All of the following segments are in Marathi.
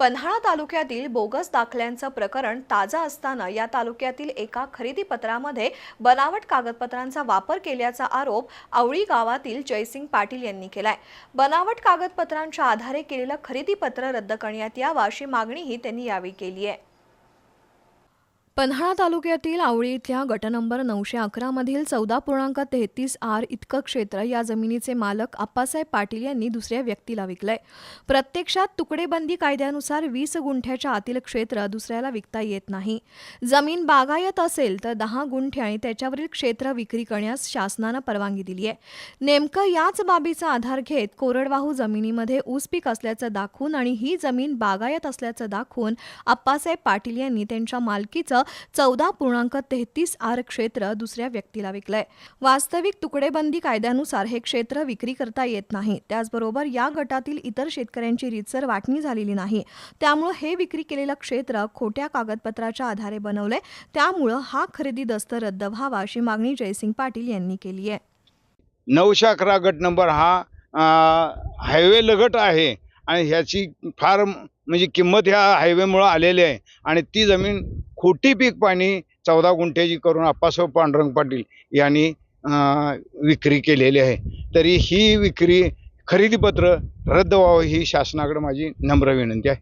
पन्हाळा तालुक्यातील बोगस दाखल्यांचं प्रकरण ताजं असताना या तालुक्यातील एका खरेदी पत्रामध्ये बनावट कागदपत्रांचा वापर केल्याचा आरोप आवळी गावातील जयसिंग पाटील यांनी केलाय. बनावट कागदपत्रांच्या आधारे केलेलं खरेदी पत्र रद्द करण्यात यावं अशी मागणीही त्यांनी यावेळी केली आहे. पन्हाळा तालुक्यातील आवळी इथल्या गट नंबर नऊशे अकरामधील चौदा पूर्णांक तेहतीस आर इतकं क्षेत्र या जमिनीचे मालक आप्पासाहेब पाटील यांनी दुसऱ्या व्यक्तीला विकलंय. प्रत्यक्षात तुकडेबंदी कायद्यानुसार वीस गुंठ्याच्या आतील क्षेत्र दुसऱ्याला विकता येत नाही. जमीन बागायत असेल तर दहा गुंठे आणि त्याच्यावरील क्षेत्र विक्री करण्यास शासनानं परवानगी दिली आहे. नेमकं याच बाबीचा आधार घेत कोरडवाहू जमिनीमध्ये ऊस पीक असल्याचं दाखवून आणि ही जमीन बागायत असल्याचं दाखवून आप्पासाहेब पाटील यांनी त्यांच्या मालकीचं चौदा पूर्णांक तेहतीस आर क्षेत्र दुसऱ्या व्यक्तीला विकलंय. वास्तविक तुकडेबंदी कायद्यानुसार हे क्षेत्र विक्री करता येत नाही. त्याचबरोबर या गटातील इतर शेतकऱ्यांची रीतसर वाटणी झालेली नाही. त्यामुळं हे विक्री केलेलं क्षेत्र खोट्या कागदपत्राच्या आधारे बनवलंय. त्यामुळं हा खरेदी दस्त रद्द व्हावा अशी मागणी जयसिंग पाटील यांनी केली आहे. नऊशे अकरा गट नंबर हा हायवे लगट आहे आणि ह्याची फार म्हणजे किंमत ह्या हायवेमुळं आलेली आहे. आणि ती जमीन खोटी पीक पाणी चौदा गुंठ्याची करून आप्पासाहेब पांडुरंग पाटील यांनी विक्री केलेली आहे. तरी ही विक्री खरेदीपत्र रद्द व्हावं ही शासनाकडे माझी नम्र विनंती आहे.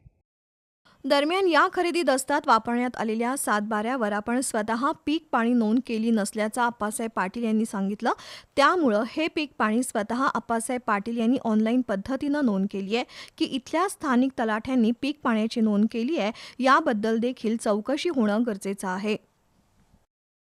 दरम्यान या खरेदी दस्तात वापरण्यात आलेल्या सातबाऱ्यावर आपण स्वतः पीक पाणी नोंद केली नसल्याचं अप्पासाहेब पाटील यांनी सांगितलं. त्यामुळं हे पीक पाणी स्वतः अप्पासाहेब पाटील यांनी ऑनलाईन पद्धतीनं नोंद केली आहे की इथल्या स्थानिक तलाठ्यांनी पीक पाण्याची नोंद केली आहे. याबद्दल देखील चौकशी होणं गरजेचं आहे.